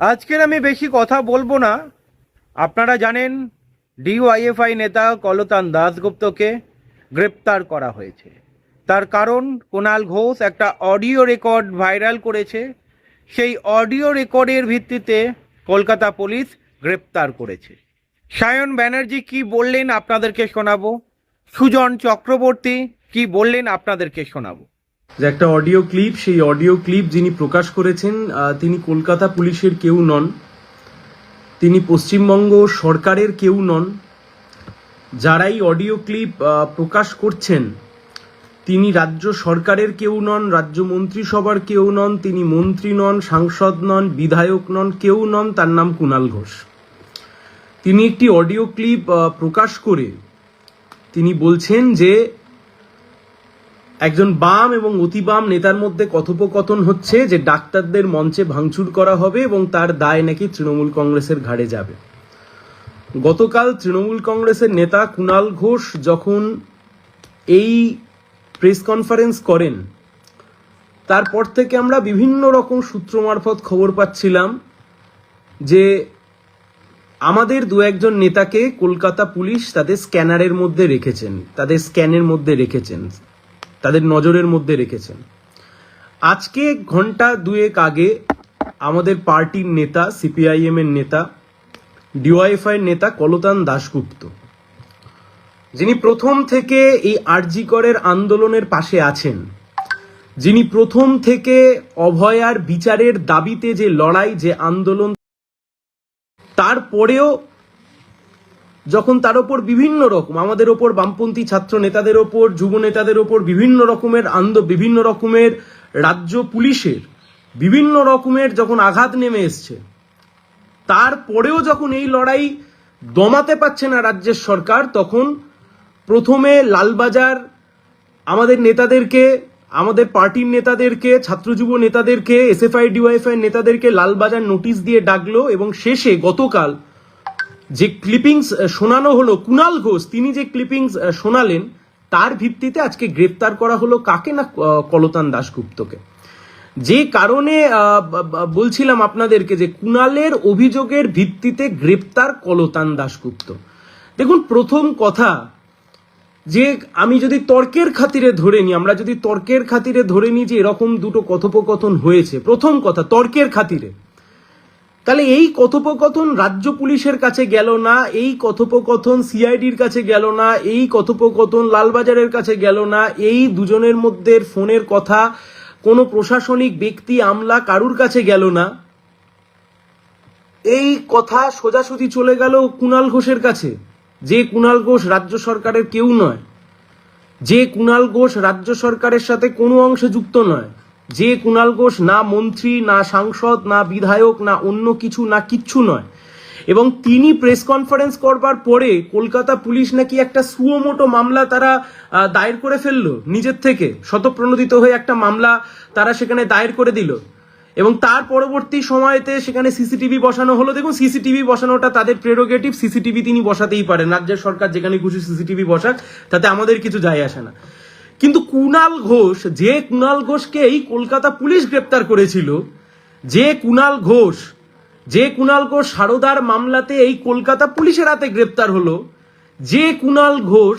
আজকের আমি বেশি কথা বলব না। আপনারা জানেন, ডিওয়াইএফআই নেতা কলতান দাসগুপ্তকে গ্রেপ্তার করা হয়েছে। তার কারণ কুণাল ঘোষ একটা অডিও রেকর্ড ভাইরাল করেছে। সেই অডিও রেকর্ডের ভিত্তিতে কলকাতা পুলিশ গ্রেপ্তার করেছে। সায়ন ব্যানার্জি কি বললেন আপনাদেরকে শোনাবো? সুজন চক্রবর্তী কি বললেন আপনাদেরকে শোনাবো? যে একটা অডিও ক্লিপ সেই অডিও ক্লিপ যিনি প্রকাশ করেছেন তিনি কলকাতা পুলিশের কেউ নন। তিনি পশ্চিমবঙ্গ সরকারের কেউ নন। যারাই অডিও ক্লিপ প্রকাশ করছেন, তিনি রাজ্য সরকারের কেউ নন, রাজ্য মন্ত্রিসভার কেউ নন, তিনি মন্ত্রী নন, সাংসদ নন, বিধায়ক নন, কেউ নন, তার নাম কুণাল ঘোষ। তিনি একটি অডিও ক্লিপ প্রকাশ করে তিনি বলছেন যে একজন বাম এবং অতি বাম নেতার মধ্যে কথোপকথন হচ্ছে যে ডাক্তারদের মঞ্চে ভাঙচুর করা হবে এবং তার দায় নাকি তৃণমূল কংগ্রেসের ঘাড়ে যাবে। গতকাল তৃণমূল কংগ্রেসের নেতা কুণাল ঘোষ যখন এই প্রেস কনফারেন্স করেন, তারপর থেকে আমরা বিভিন্ন রকম সূত্র মারফত খবর পাচ্ছিলাম যে আমাদের দু একজন নেতাকে কলকাতা পুলিশ তাদের স্ক্যানারের মধ্যে রেখেছেন, তাদের স্ক্যানের মধ্যে রেখেছেন। তাদের নজরের মধ্যে রেখেছেন। আজকে ঘণ্টা দুয়েক আগে আমাদের পার্টির নেতা, সিপিআইএম এর নেতা, ডিওয়াইএফআই নেতা কলতান দাশগুপ্ত, যিনি প্রথম থেকে এই আরজি করের আন্দোলনের পাশে আছেন, যিনি প্রথম থেকে অভয়ার বিচারের দাবিতে যে লড়াই, যে আন্দোলন, তারপরেও যখন তার ওপর বিভিন্ন রকম, আমাদের ওপর বামপন্থী ছাত্র নেতাদের ওপর, যুব নেতাদের ওপর বিভিন্ন রকমের আন্দ, বিভিন্ন রকমের রাজ্য পুলিশের বিভিন্ন রকমের যখন আঘাত নেমে এসছে, তারপরেও যখন এই লড়াই দমাতে পারছে না রাজ্যের সরকার, তখন প্রথমে লালবাজার আমাদের নেতাদেরকে, আমাদের পার্টির নেতাদেরকে ছাত্র যুব নেতাদেরকে, এসএফআই ডিওয়াইফআই নেতাদেরকে লালবাজার নোটিশ দিয়ে ডাকলো এবং শেষে গতকাল যে ক্লিপিংস শোনানো হলো, কুনাল ঘোষ, তিনি যে ক্লিপিংস শোনালেন, তার ভিত্তিতে আজকে গ্রেপ্তার করা হলো কাকে না কলতান দাশগুপ্তকে। যে কারণে বলছিলাম আপনাদেরকে যে কুনালের অভিযোগের ভিত্তিতে গ্রেপ্তার কলতান দাশগুপ্ত। দেখুন, প্রথম কথা, যে আমি যদি তর্কের খাতিরে ধরে নিই, আমরা যদি তর্কের খাতিরে ধরে নিই যে এরকম দুটো কথোপকথন হয়েছে, প্রথম কথা, তর্কের খাতিরে। তাহলে এই কথোপকথন রাজ্য পুলিশের কাছে গেল না, এই কথোপকথন সিআইডির কাছে গেল না, এই কথোপকথন লালবাজারের কাছে গেল না, এই দুজনের মধ্যে ফোনের কথা, কোনো প্রশাসনিক ব্যক্তি, আমলা কারুর কাছে গেল না? এই কথা সোজাসুজি চলে গেল কুণাল ঘোষের কাছে। যে কুণাল ঘোষ রাজ্য সরকারের কেউ নয়। যে কুণাল ঘোষ রাজ্য সরকারের সাথে কোনো অংশে যুক্ত নয়। যে কুণাল ঘোষ না মন্ত্রী, না সাংসদ, না বিধায়ক, না অন্য কিছু, না কিচ্ছু নয়। এবং তিনি প্রেস কনফারেন্স করবার পরে কলকাতা পুলিশ নাকি একটা সুয়োমোটো মামলা তারা দায়ের করে ফেলল নিজের থেকে শতপ্রণোদিত হয়ে একটা মামলা তারা সেখানে দায়ের করে দিল। এবং তার পরবর্তী সময়তে সেখানে সিসিটিভি বসানো হলো। দেখুন, সিসিটিভি বসানোটা তাদের প্রেরোগেটিভ সিসিটিভি তিনি বসাতেই পারেন। রাজ্যের সরকার যেখানে খুশি সিসিটিভি বসাক, তাতে আমাদের কিছু যায় আসে না। কিন্তু কুনাল ঘোষ, যে কুনাল ঘোষকে এই কলকাতা পুলিশ গ্রেপ্তার করেছিল, যে কুনাল ঘোষ, যে কুনাল ঘোষ সারদার মামলাতে এই কলকাতা পুলিশের হাতে গ্রেপ্তার হলো, যে কুনাল ঘোষ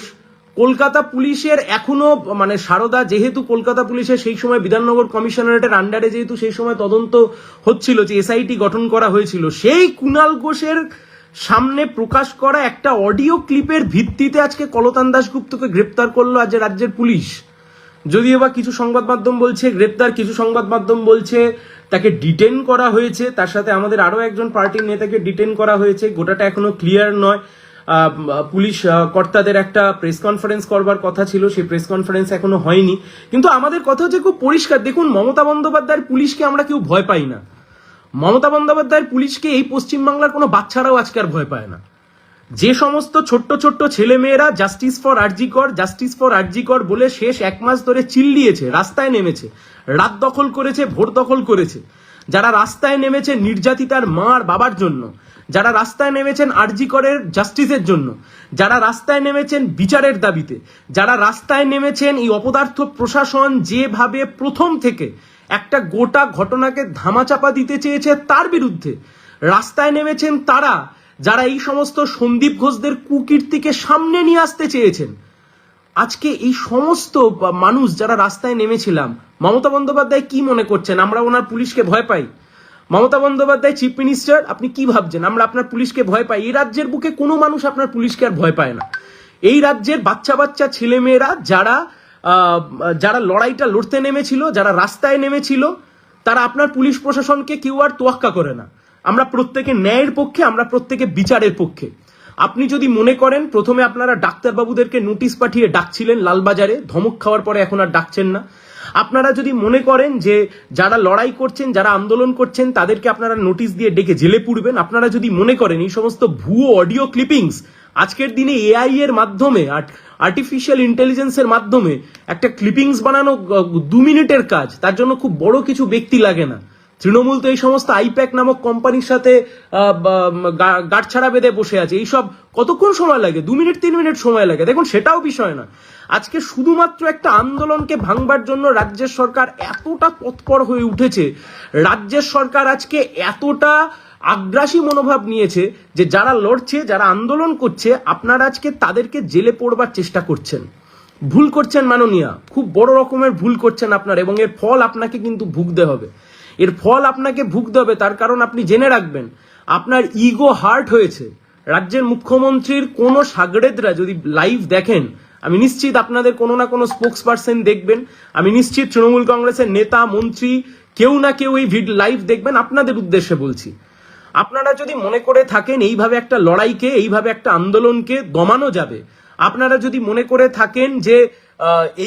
কলকাতা পুলিশের এখনও মানে সারদা যেহেতু কলকাতা পুলিশের সেই সময় বিধাননগর কমিশনারেটের আন্ডারে যেহেতু সেই সময় তদন্ত হচ্ছিল, যে এসআইটি গঠন করা হয়েছিল, সেই কুনাল ঘোষের সামনে প্রকাশ করা একটা অডিও ক্লিপের ভিত্তিতে আজকে কলতান দাশগুপ্তকে গ্রেপ্তার করল আজ রাজ্যের পুলিশ। যদিও বা কিছু সংবাদ মাধ্যম বলছে, গ্রেপ্তার কিছু সংবাদ মাধ্যম বলছে, তাকে ডিটেন করা হয়েছে, তার সাথে আমাদের আরও একজন পার্টির নেতাকে ডিটেন করা হয়েছে, গোটাটা এখনও ক্লিয়ার নয়। পুলিশ কর্তাদের একটা প্রেস কনফারেন্স করবার কথা ছিল, সেই প্রেস কনফারেন্স এখনও হয়নি। কিন্তু আমাদের কথা হচ্ছে খুব পরিষ্কার। দেখুন, মমতা বন্দ্যোপাধ্যায়ের পুলিশকে আমরা কেউ ভয় পাই না। মমতা বন্দ্যোপাধ্যায়ের পুলিশকে এই পশ্চিমবাংলার কোনো বাচ্চারাও আজকে আর ভয় পায় না। যে সমস্ত ছোট্ট ছোট্ট ছেলে মেয়েরা justice for RG Kar justice for RG Kar বলে শেষ এক মাস ধরে চিল্লিয়েছে রাস্তায় নেমেছে, রাত দখল করেছে, ভোট দখল করেছে। যারা রাস্তায় নেমেছে নির্যাতিতার মার বাবার জন্য, যারা রাস্তায় নেমেছেন আরজিকরের জাস্টিসের জন্য, যারা রাস্তায় নেমেছেন বিচারের দাবিতে, যারা রাস্তায় নেমেছেন এই অপদার্থ প্রশাসন যেভাবে প্রথম থেকে একটা গোটা ঘটনাকে ধামাচাপা দিতে চেয়েছে তার বিরুদ্ধে। রাস্তায় নেমেছেন তারা, যারা এই সমস্ত সন্দীপ ঘোষদের কুকীর্তিকে সামনে নিয়ে আসতে চেয়েছেন। আজকে এই সমস্ত মানুষ যারা রাস্তায় নেমেছিলাম, মমতা বন্দ্যোপাধ্যায় কি মনে করছেন? আমরা ওনার পুলিশকে ভয় পাই। মমতা বন্দ্যোপাধ্যায়, চিফ মিনিস্টার, আপনি কি ভাবছেন? আমরা আপনার পুলিশকে ভয় পাই। এই রাজ্যের বুকে কোনো মানুষ আপনার পুলিশকে আর ভয় পায় না। এই রাজ্যের বাচ্চা বাচ্চা ছেলেমেয়েরা, যারা যারা লড়াইটা লড়তে নেমেছিল, যারা রাস্তায় নেমেছিল, তারা আপনার পুলিশ প্রশাসনকে কেউ আর তোয়াক্কা করে না। আমরা প্রত্যেকে ন্যায়ের পক্ষে, আমরা প্রত্যেকে বিচারের পক্ষে। আপনি যদি মনে করেন, প্রথমে আপনারা ডাক্তারবাবুদেরকে নোটিশ পাঠিয়ে ডাকছিলেন লালবাজারে, ধমক খাওয়ার পরে এখন আর ডাকছেন না। আপনারা যদি মনে করেন যে যারা লড়াই করছেন, যারা আন্দোলন করছেন, তাদেরকে আপনারা নোটিশ দিয়ে ডেকে জেলে পুড়বেন। আপনারা যদি মনে করেন এই সমস্ত ভুয়ো অডিও ক্লিপিংস আজকের দিনে এআই এর মাধ্যমে আর্টিফিশিয়াল ইন্টেলিজেন্সের মাধ্যমে একটা ক্লিপিংস বানানো দু মিনিটের কাজ, তার জন্য খুব বড় কিছু ব্যক্তি লাগে না। তৃণমূল তো এই সমস্ত আইপ্যাক নামক কোম্পানির সাথে গাঁটছাড়া বেঁধে বসে আছে। এইসব কতক্ষণ সময় লাগে? দু মিনিট, তিন মিনিট সময় লাগে। দেখুন, সেটাও বিষয় না। আজকে শুধুমাত্র একটা আন্দোলনকে ভাঙবার জন্য রাজ্যের সরকার এতটা তৎপর হয়ে উঠেছে, রাজ্যের সরকার আজকে এতটা আগ্রাসী মনোভাব নিয়েছে যে যারা লড়ছে, যারা আন্দোলন করছে, আপনারা আজকে তাদেরকে জেলে পড়বার চেষ্টা করছেন। ভুল করছেন মাননীয়া। খুব বড় রকমের ভুল করছেন আপনার এবং এর ফল আপনাকে কিন্তু ভুগতে হবে। এর ফল আপনাকে ভুগতে হবে, তার কারণ আপনি জেনে রাখবেন, আপনার ইগো হার্ট হয়েছে। রাজ্যের মুখ্যমন্ত্রীর কোনো সাগরেদরা যদি লাইভ দেখেন, আমি নিশ্চিত আপনাদের কোনো না কোনো স্পোক্স পার্সন দেখবেন। আমি নিশ্চিত তৃণমূল কংগ্রেসের নেতা, মন্ত্রী, কেউ না কেউ এই ভিড লাইভ দেখবেন। আপনাদের উদ্দেশ্যে বলছি। আপনারা যদি মনে করে থাকেন এইভাবে একটা লড়াইকে, এইভাবে একটা আন্দোলনকে দমানো যাবে, আপনারা যদি মনে করে থাকেন যে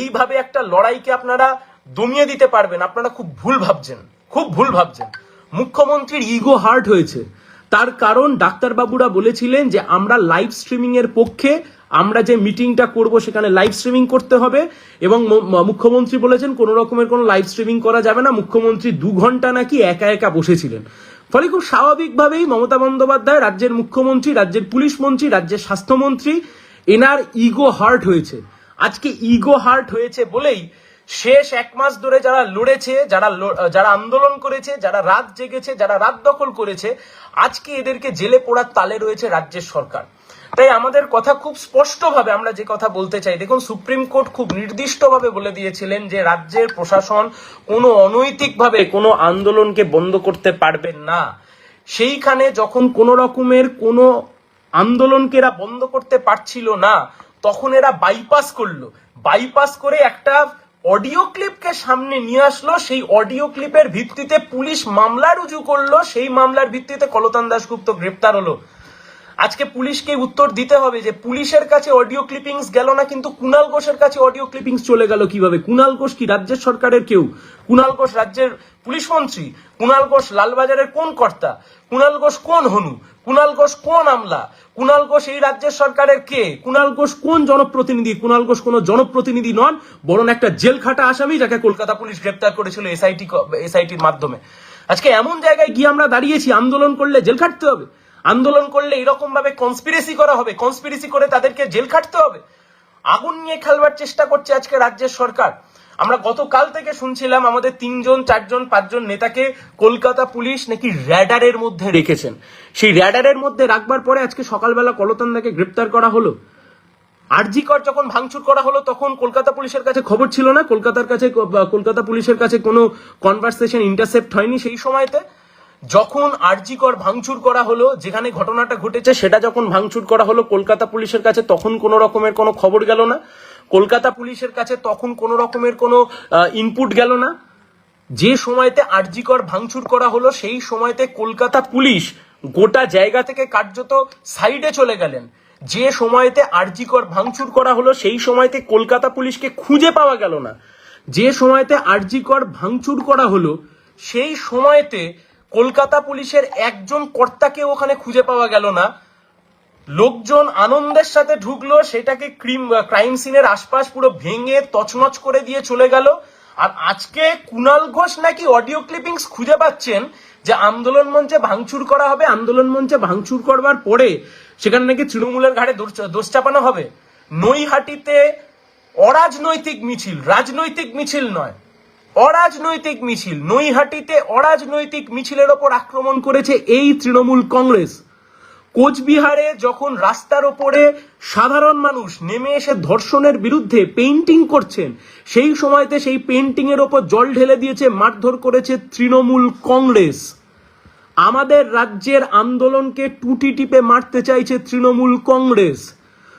এইভাবে একটা লড়াইকে আপনারা দমিয়ে দিতে পারবেন, আপনারা খুব ভুল ভাবছেন, খুব ভুল ভাবছেন। মুখ্যমন্ত্রীর ইগো হার্ট হয়েছে। তার কারণ ডাক্তারবাবুরা বলেছিলেন যে, আমরা লাইভ স্ট্রিমিং এর পক্ষে, আমরা যে মিটিংটা করব সেখানে লাইভ স্ট্রিমিং করতে হবে এবং মুখ্যমন্ত্রী বলেছেন, কোনো রকমের কোনো লাইভ স্ট্রিমিং করা যাবে না। মুখ্যমন্ত্রী দু ঘণ্টা নাকি একা একা বসেছিলেন। ফলে খুব স্বাভাবিকভাবেই মমতা বন্দ্যোপাধ্যায় রাজ্যের মুখ্যমন্ত্রী, রাজ্যের পুলিশ মন্ত্রী, রাজ্যের স্বাস্থ্যমন্ত্রী, এনার ইগো হার্ট হয়েছে। আজকে ইগো হার্ট হয়েছে বলেই শেষ এক মাস ধরে যারা লড়েছে, যারা যারা আন্দোলন করেছে, যারা রাত জেগেছে, যারা রাত দখল করেছে, আজকে এদেরকে জেলে পোড়ার তালে রয়েছে রাজ্যের সরকার। তাই আমাদের কথা খুব স্পষ্টভাবে আমরা যে কথা বলতে চাই, দেখুন সুপ্রিম কোর্ট খুব নির্দিষ্টভাবে বলে দিয়েছিলেন যে রাজ্যের প্রশাসন কোনো অনৈতিকভাবে কোনো আন্দোলনকে বন্ধ করতে পারবেন না। সেইখানে যখন কোনো রকমের কোনো আন্দোলনকে এরা বন্ধ করতে পারছিল না, তখন এরা বাইপাস করল। বাইপাস করে একটা অডিও ক্লিপকে সামনে নিয়ে আসলো, সেই অডিও ক্লিপের ভিত্তিতে পুলিশ মামলা রুজু করল, সেই মামলার ভিত্তিতে কলতান দাশগুপ্ত গ্রেপ্তার হলো। আজকে পুলিশকে উত্তর দিতে হবে যে পুলিশের কাছে অডিও ক্লিপিংস গেল না, কিন্তু কুনাল ঘোষের কাছে অডিও ক্লিপিংস চলে গেল কীভাবে? কুনাল ঘোষ কি রাজ্যের সরকারের কেউ? কুনাল ঘোষ রাজ্যের পুলিশ মন্ত্রী? কুনাল ঘোষ লালবাজারের কোন কর্তা? কুনাল ঘোষ কোন হনু? কুনাল ঘোষ কোন আমলা? কুনাল ঘোষ এই রাজ্যের সরকারের কে? কুনাল ঘোষ কোন জনপ্রতিনিধি? কুনাল ঘোষ কোন জনপ্রতিনিধি নন, বরং একটা জেল খাটা আসামি যাকে কলকাতা পুলিশ গ্রেপ্তার করেছিল এসআইটি এসআইটির মাধ্যমে। আজকে এমন জায়গায় গিয়ে আমরা দাঁড়িয়েছি, আন্দোলন করলে জেল খাটতে হবে। আন্দোলন করলে এরকম ভাবে কনস্পিরেসি করা হবে কনস্পিরেসি করে তাদেরকে জেল খাটতে হবে। আগুন নিয়ে খেলবার চেষ্টা করছে আজকে রাজ্যের সরকার। আমরা গতকাল থেকে শুনছিলাম আমাদের তিনজন, চারজন, পাঁচজন নেতাকে কলকাতা পুলিশ নাকি র্যাডারের মধ্যে রেখেছেন। সেই র্যাডারের মধ্যে রাখবার পরে আজকে সকালবেলা কলতান্দাকে গ্রেপ্তার করা হলো। আরজিকর যখন ভাঙচুর করা হলো, তখন কলকাতা পুলিশের কাছে খবর ছিল না। কলকাতার কাছে, কলকাতা পুলিশের কাছে কোনো কনভারসেশন ইন্টারসেপ্ট হয়নি সেই সময়তে। যখন আরজিকর ভাঙচুর করা হলো, যেখানে ঘটনাটা ঘটেছে, সেটা যখন ভাঙচুর করা হলো কলকাতা পুলিশের কাছে, তখন কোনো রকমের কোনো খবর গেল না। কলকাতা পুলিশের কাছে তখন কোনো রকমের কোনো ইনপুট গেল না। যে সময়তে আরজিকর ভাঙচুর করা হলো, সেই সময়তে কলকাতা পুলিশ গোটা জায়গা থেকে কার্যত সাইডে চলে গেলেন। যে সময়তে আরজিকর ভাঙচুর করা হলো, সেই সময়তে কলকাতা পুলিশকে খুঁজে পাওয়া গেল না। যে সময়তে আরজিকর ভাঙচুর করা হলো, সেই সময়তে কলকাতা পুলিশের একজন কর্তাকে ওখানে খুঁজে পাওয়া গেল না। লোকজন আনন্দের সাথে ঢুকলো, সেটাকে ক্রিম, ক্রাইম সিনের আশপাশ পুরো ভেঙে তছনছ করে দিয়ে চলে গেল। আর আজকে কুনাল ঘোষ নাকি অডিও ক্লিপিংস খুঁজে পাচ্ছেন যে আন্দোলন মঞ্চে ভাঙচুর করা হবে। আন্দোলন মঞ্চে ভাঙচুর করবার পরে সেখানে নাকি তৃণমূলের দোষ- দোষ চাপানো হবে। নৈহাটিতে অরাজনৈতিক মিছিল, রাজনৈতিক মিছিল নয় অরাজনৈতিক মিছিল। নৈহাটিতে অরাজনৈতিক মিছিলের ওপর আক্রমণ করেছে এই তৃণমূল কংগ্রেস। কোচবিহারে যখন রাস্তার ওপরে সাধারণ মানুষ নেমে এসে ধর্ষণের বিরুদ্ধে পেইন্টিং করছেন, সেই সময়তে সেই পেইন্টিং এর ওপর জল ঢেলে দিয়েছে, মারধর করেছে তৃণমূল কংগ্রেস। আমাদের রাজ্যের আন্দোলনকে টুটি টিপে মারতে চাইছে তৃণমূল কংগ্রেস।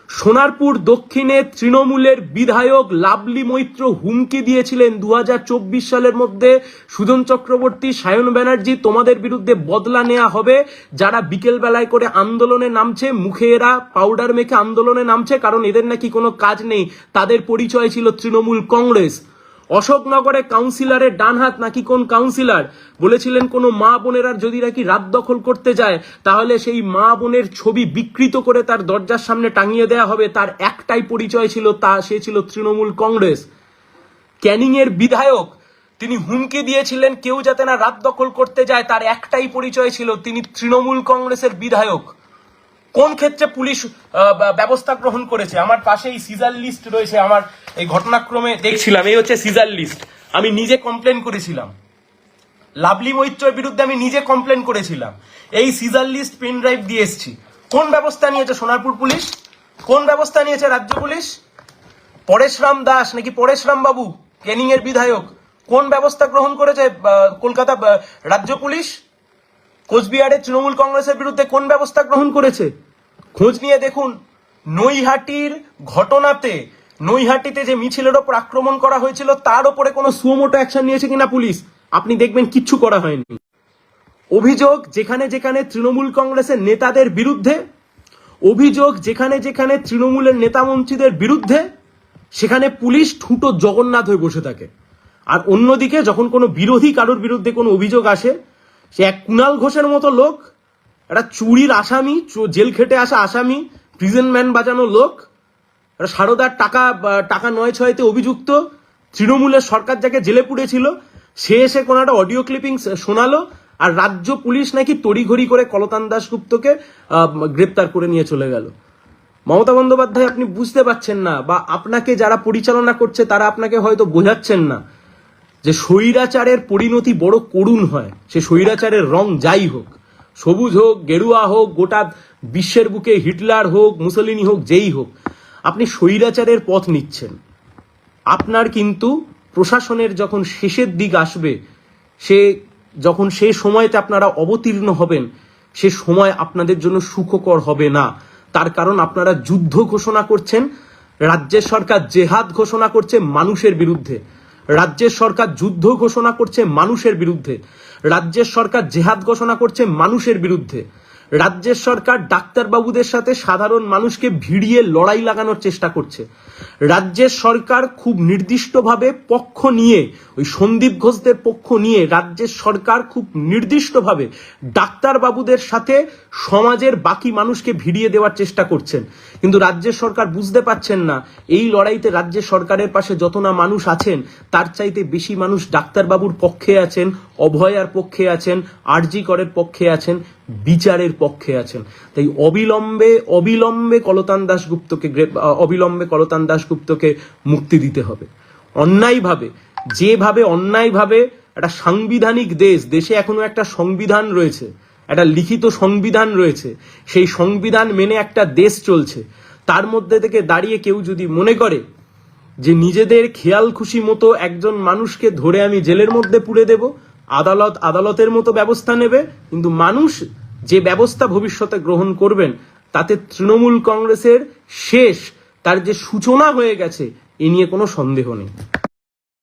সোনারপুর দক্ষিণে তৃণমূলের বিধায়ক লাভলি মৈত্র হুমকি দিয়েছিলেন দু হাজার চব্বিশ সালের মধ্যে। সুজন চক্রবর্তী, সায়ন ব্যানার্জি, তোমাদের বিরুদ্ধে বদলা নেওয়া হবে। যারা বিকেল বেলায় করে আন্দোলনে নামছে, মুখে এরা পাউডার মেখে আন্দোলনে নামছে, কারণ এদের নাকি কোনো কাজ নেই। তাদের পরিচয় ছিল তৃণমূল কংগ্রেস। অশোকনগরে কাউন্সিলরের ডান হাত নাকি কোন কাউন্সিলর বলেছিলেন, কোনো মা বোনেরা যদি নাকি রাত দখল করতে যায়, তাহলে সেই মা বোনের ছবি বিকৃত করে তার দরজার সামনে টাঙিয়ে দেওয়া হবে। তার একটাই পরিচয় ছিল, তা সে ছিল তৃণমূল কংগ্রেস। ক্যানিং এর বিধায়ক, তিনি হুমকি দিয়েছিলেন, কেউ যাতে না রাত দখল করতে যায়। তার একটাই পরিচয় ছিল, তিনি তৃণমূল কংগ্রেসের বিধায়ক। কোন ক্ষেত্রে পুলিশ ব্যবস্থা গ্রহণ করেছে? আমার পাশে এই সিজার লিস্ট রয়েছে, আমার এই ঘটনাক্রমে দেখছিলাম, এই হচ্ছে সিজার লিস্ট। আমি নিজে কমপ্লেন করেছিলাম। লাভলি মৈত্রের বিরুদ্ধে আমি নিজে কমপ্লেন করেছিলাম। এই সিজার লিস্ট, পেন ড্রাইভ দিয়ে এসছি। কোন ব্যবস্থা নিয়েছে সোনারপুর পুলিশ? কোন ব্যবস্থা নিয়েছে রাজ্য পুলিশ? পরেশরাম দাস, নাকি পরেশরাম বাবু ক্যানিং এর বিধায়ক, কোন ব্যবস্থা গ্রহণ করেছে কলকাতা রাজ্য পুলিশ? কোচবিহারের তৃণমূল কংগ্রেসের বিরুদ্ধে কোন ব্যবস্থা গ্রহণ করেছে? খোঁজ নিয়ে দেখুন, নৈহাটির ঘটনাতে, নৈহাটিতে যে মিছিলের ওপর আক্রমণ করা হয়েছিল, তার ওপরে কোনো সুমোটো অ্যাকশন নিয়েছে কিনা পুলিশ? আপনি দেখবেন কিচ্ছু করা হয়নি। অভিযোগ যেখানে যেখানে তৃণমূল কংগ্রেসের নেতাদের বিরুদ্ধে, অভিযোগ যেখানে যেখানে তৃণমূলের নেতা মন্ত্রীদের বিরুদ্ধে, সেখানে পুলিশ ঠুটো জগন্নাথ হয়ে বসে থাকে। আর অন্যদিকে যখন কোনো বিরোধী কারোর বিরুদ্ধে কোনো অভিযোগ আসে, সে এক কুণাল ঘোষের মতো লোক একটা চুরির আসামি জেল খেটে আসা আসামি প্রিজন ম্যান বাজানো লোক, একটা সারদার টাকা টাকা নয় ছয়তে অভিযুক্ত, তৃণমূলের সরকার যাকে জেলে পুড়েছিল, সে এসে কোনো একটা অডিও ক্লিপিং শোনালো, আর রাজ্য পুলিশ নাকি তড়িঘড়ি করে কলতান দাশগুপ্তকে গ্রেপ্তার করে নিয়ে চলে গেল। মমতা বন্দ্যোপাধ্যায়, আপনি বুঝতে পারছেন না, বা আপনাকে যারা পরিচালনা করছে, তারা আপনাকে হয়তো বোঝাচ্ছেন না, যে স্বৈরাচারের পরিণতি বড় করুণ হয়, সে স্বৈরাচারের রং যাই হোক। সবুজ হোক, গেরুয়া হোক, গোটা বিশ্বের বুকে হিটলার হোক, মুসলিনি হোক, যেই হোক, আপনি স্বৈরাচারের পথ নিচ্ছেন। আপনার কিন্তু প্রশাসনের যখন শেষের দিক আসবে, সে যখন সেই সময়তে আপনারা অবতীর্ণ হবেন, সে সময় আপনাদের জন্য সুখকর হবে না। তার কারণ আপনারা যুদ্ধ ঘোষণা করছেন, রাজ্যের সরকার জেহাদ ঘোষণা করছে মানুষের বিরুদ্ধে। রাজ্যের সরকার যুদ্ধ ঘোষণা করছে মানুষের বিরুদ্ধে। রাজ্যের সরকার জেহাদ ঘোষণা করছে মানুষের বিরুদ্ধে। রাজ্যের সরকার ডাক্তারবাবুদের সাথে সাধারণ মানুষকে ভিড়িয়ে লড়াই লাগানোর চেষ্টা করছে। রাজ্যের সরকার খুব নির্দিষ্টভাবে পক্ষ নিয়ে, ওই সন্দীপ ঘোষদের পক্ষ নিয়ে রাজ্যের সরকার খুব নির্দিষ্টভাবে ডাক্তারবাবুদের সাথে সমাজের বাকি মানুষকে ভিড়িয়ে দেওয়ার চেষ্টা করছেন। কিন্তু রাজ্যের সরকার বুঝতে পারছেন না, এই লড়াইতে রাজ্যের সরকারের পাশে যত না মানুষ আছেন, তার চাইতে বেশি মানুষ ডাক্তারবাবুর পক্ষে আছেন, অভয়ার পক্ষে আছেন, আরজি করের পক্ষে আছেন। বিচারের পক্ষে আছেন। তাই অবিলম্বে অবিলম্বে কলতান দাশগুপ্তকে অবিলম্বে কলতান দাশগুপ্তকে মুক্তি দিতে হবে। অন্যায়ভাবে, যেভাবে অন্যায়ভাবে একটা সাংবিধানিক দেশ, দেশে এখনও একটা সংবিধান রয়েছে, একটা লিখিত সংবিধান রয়েছে, সেই সংবিধান মেনে একটা দেশ চলছে, তার মধ্যে থেকে দাঁড়িয়ে কেউ যদি মনে করে যে নিজেদের খেয়াল খুশি মতো একজন মানুষকে ধরে আমি জেলের মধ্যে পুরে দেব আদালত আদালতের মতো ব্যবস্থা নেবে, কিন্তু মানুষ যে ব্যবস্থা ভবিষ্যতে গ্রহণ করবেন, তাতে তৃণমূল কংগ্রেসের শেষ তার যে সূচনা হয়ে গেছে, এ নিয়ে কোনো সন্দেহ নেই।